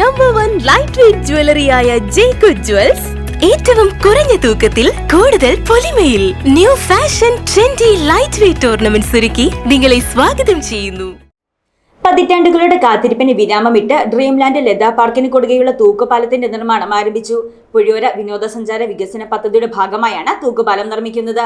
Number one light weight ജ്വല്ലറിയായ ജേക്കു Jewels ഏറ്റവും കുറഞ്ഞ തൂക്കത്തിൽ കൂടുതൽ പൊലിമയിൽ new fashion trendy light weight ornaments ഒരുക്കി നിങ്ങളെ സ്വാഗതം ചെയ്യുന്നു. പതിറ്റാണ്ടുകളുടെ കാത്തിരിപ്പിന് വിരാമമിട്ട് ഡ്രീംലാൻഡ് ലതാ പാർക്കിന് കൊടുകെയുള്ള തൂക്കുപാലത്തിന്റെ നിർമ്മാണം ആരംഭിച്ചു. പുഴയോര വിനോദസഞ്ചാര വികസന പദ്ധതിയുടെ ഭാഗമായാണ് തൂക്കുപാലം നിർമ്മിക്കുന്നത്.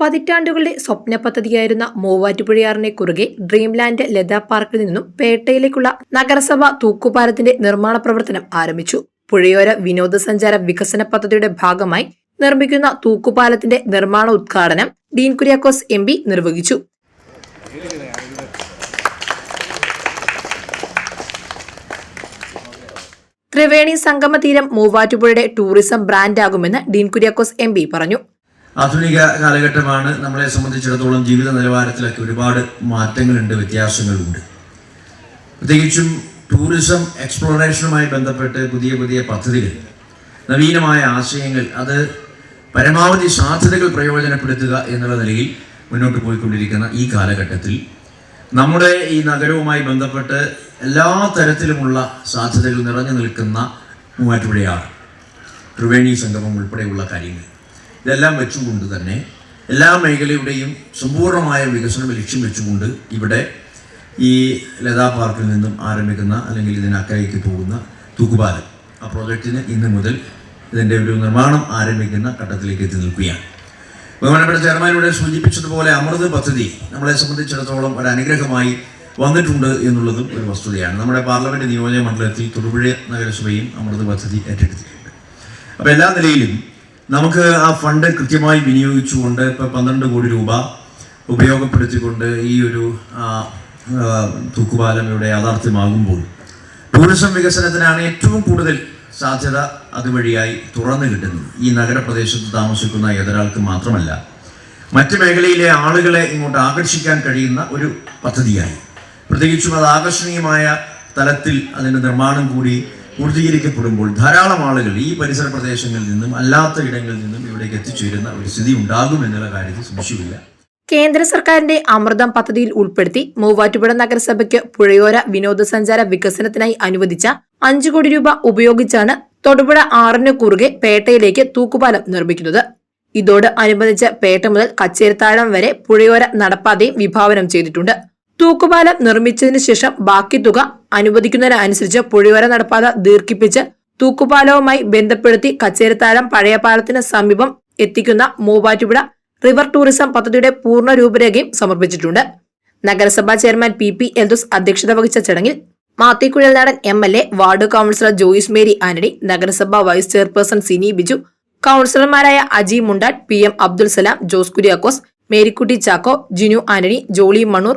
പതിറ്റാണ്ടുകളുടെ സ്വപ്ന പദ്ധതിയായിരുന്ന മൂവാറ്റുപുഴയാറിനെ കുറുകെ ഡ്രീംലാൻഡ് ലതാ പാർക്കിൽ നിന്നും പേട്ടയിലേക്കുള്ള നഗരസഭ തൂക്കുപാലത്തിന്റെ നിർമ്മാണ പ്രവർത്തനം ആരംഭിച്ചു. പുഴയോര വിനോദസഞ്ചാര വികസന പദ്ധതിയുടെ ഭാഗമായി നിർമ്മിക്കുന്ന തൂക്കുപാലത്തിന്റെ നിർമ്മാണ ഉദ്ഘാടനം ഡീൻ കുര്യാക്കോസ് എം പി നിർവഹിച്ചു. ത്രിവേണി സംഗമ തീരം മൂവാറ്റുപുഴയുടെ ടൂറിസം ബ്രാൻഡാകുമെന്ന് ഡീൻ കുര്യാക്കോസ് എം പറഞ്ഞു. ആധുനിക കാലഘട്ടമാണ് നമ്മളെ സംബന്ധിച്ചിടത്തോളം ജീവിത നിലവാരത്തിലൊക്കെ ഒരുപാട് മാറ്റങ്ങളുണ്ട് വ്യത്യാസങ്ങളുണ്ട്. പ്രത്യേകിച്ചും ടൂറിസം എക്സ്പ്ലോറേഷനുമായി ബന്ധപ്പെട്ട് പുതിയ പുതിയ പദ്ധതികൾ നവീനമായ ആശയങ്ങൾ അത് പരമാവധി സാധ്യതകൾ പ്രയോജനപ്പെടുത്തുക എന്നുള്ള നിലയിൽ മുന്നോട്ട് പോയിക്കൊണ്ടിരിക്കുന്ന ഈ കാലഘട്ടത്തിൽ നമ്മുടെ ഈ നഗരവുമായി ബന്ധപ്പെട്ട് എല്ലാ തരത്തിലുമുള്ള സാധ്യതകൾ നിറഞ്ഞു നിൽക്കുന്ന മൂവാറ്റുപുഴയാണ്. ത്രിവേണി സംഗമം ഉൾപ്പെടെയുള്ള കാര്യങ്ങൾ. ഇതെല്ലാം വെച്ചുകൊണ്ട് തന്നെ എല്ലാ മേഖലയുടെയും സമ്പൂർണമായ വികസനം ലക്ഷ്യം വെച്ചുകൊണ്ട് ഇവിടെ ഈ ലതാ പാർക്കിൽ നിന്നും ആരംഭിക്കുന്ന അല്ലെങ്കിൽ ഇതിനക്കരയ്ക്ക് പോകുന്ന തൂക്കുപാലം. ആ പ്രോജക്റ്റിന് ഇന്ന് മുതൽ ഇതിന്റെ ഒരു നിർമ്മാണം ആരംഭിക്കുന്ന ഘട്ടത്തിലേക്ക് എത്തി നിൽക്കുകയാണ്. ബഹുമാനപ്പെട്ട ചെയർമാനിലൂടെ സൂചിപ്പിച്ചതുപോലെ അമൃത് പദ്ധതി നമ്മളെ സംബന്ധിച്ചിടത്തോളം ഒരു അനുഗ്രഹമായി വന്നിട്ടുണ്ട് എന്നുള്ളതും ഒരു വസ്തുതയാണ്. നമ്മുടെ പാർലമെന്റ് നിയോജക മണ്ഡലത്തിൽ തൊടുപുഴ നഗരസഭയും അമൃത് പദ്ധതി ഏറ്റെടുത്തിട്ടുണ്ട്. അപ്പോൾ എല്ലാ നിലയിലും നമുക്ക് ആ ഫണ്ട് കൃത്യമായി വിനിയോഗിച്ചുകൊണ്ട് ഇപ്പോൾ പന്ത്രണ്ട് കോടി രൂപ ഉപയോഗപ്പെടുത്തിക്കൊണ്ട് ഈ ഒരു തൂക്കുപാലം ഇവിടെ യാഥാർത്ഥ്യമാകുമ്പോൾ ടൂറിസം വികസനത്തിനാണ് ഏറ്റവും കൂടുതൽ സാധ്യത അതുവഴിയായി തുറന്നു കിട്ടുന്നത്. ഈ നഗരപ്രദേശത്ത് താമസിക്കുന്ന ഏതൊരാൾക്ക് മാത്രമല്ല മറ്റ് മേഖലയിലെ ആളുകളെ ഇങ്ങോട്ട് ആകർഷിക്കാൻ കഴിയുന്ന ഒരു പദ്ധതിയായി. പ്രത്യേകിച്ചും അത് ആകർഷണീയമായ തലത്തിൽ അതിന്റെ നിർമ്മാണം കൂടി പൂർത്തീകരിക്കപ്പെടുമ്പോൾ ധാരാളം ആളുകൾ ഈ പരിസര പ്രദേശങ്ങളിൽ നിന്നും അല്ലാത്ത ഇടങ്ങളിൽ നിന്നും ഇവിടേക്ക് എത്തിച്ചേരുന്ന ഒരു സ്ഥിതി ഉണ്ടാകും എന്നുള്ള കാര്യത്തിൽ സംശയമില്ല. കേന്ദ്ര സർക്കാരിന്റെ അമൃതം പദ്ധതിയിൽ ഉൾപ്പെടുത്തി മൂവാറ്റുപുഴ നഗരസഭയ്ക്ക് പുഴയോര വിനോദസഞ്ചാര വികസനത്തിനായി അനുവദിച്ച അഞ്ചു കോടി രൂപ ഉപയോഗിച്ചാണ് തൊടുപുഴ ആറിന് കുറുകെ പേട്ടയിലേക്ക് തൂക്കുപാലം നിർമ്മിക്കുന്നത്. ഇതോട് അനുബന്ധിച്ച് പേട്ട മുതൽ കച്ചേരിത്താഴം വരെ പുഴയോര നടപ്പാതയും വിഭാവനം ചെയ്തിട്ടുണ്ട്. തൂക്കുപാലം നിർമ്മിച്ചതിന് ശേഷം ബാക്കി തുക അനുവദിക്കുന്നതിനനുസരിച്ച് പുഴയോര നടപ്പാത ദീർഘിപ്പിച്ച് തൂക്കുപാലവുമായി ബന്ധപ്പെടുത്തി കച്ചേരിത്താഴം പഴയ പാലത്തിന് സമീപം എത്തിക്കുന്ന മൂവാറ്റുപുഴ റിവർ ടൂറിസം പദ്ധതിയുടെ പൂർണ രൂപരേഖയും സമർപ്പിച്ചിട്ടുണ്ട്. നഗരസഭാ ചെയർമാൻ പി പി എൽദോസ് അധ്യക്ഷത വഹിച്ച ചടങ്ങിൽ Mathew Kuzhalnadan M L A ward councillor Joyce Mary Antony നഗരസഭാ vice chairperson Sini Biju കൌൺസിലർമാരായ Aji Mundattu P M Abdul Salam Jose Kuriakose Marykutty Chacko Jinu Antony Jolly Mannoor